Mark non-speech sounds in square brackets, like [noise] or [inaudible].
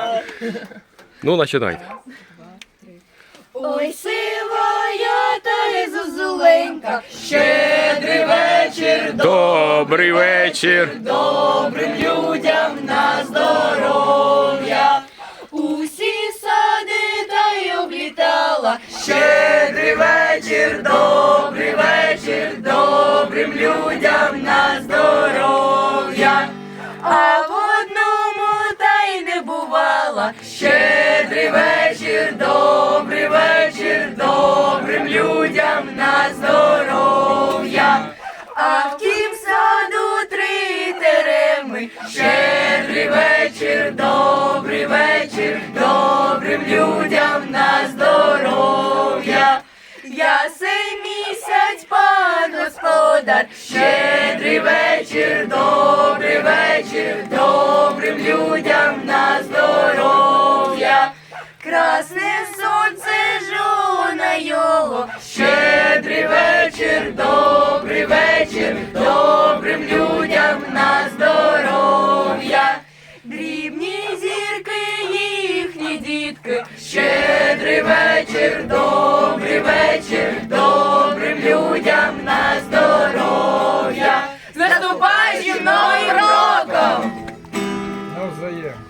[laughs] Ну, починайте. Ой, сивая та й зозуленька, щедрий вечір Добрий вечір. добрим людям на здоров'я. Усі сади та й облітала. Щедрий вечір, добрий вечір, добрим людям на здоров'я. Щедрий вечір, добрий вечір, добрим людям на здоров'я. А в тім саду три тереми. Щедрий вечір, добрий вечір, добрим людям на здоров'я. Я сей місяць, пан господар, щедрий вечір, добрий вечір, Красне сонце жона його. Щедрий вечір, добрий вечір, добрим людям на здоров'я. Дрібні зірки, їхні дітки. Щедрий вечір, добрий вечір, добрим людям на здоров'я. Наступай зі мною роком! Навзаєм.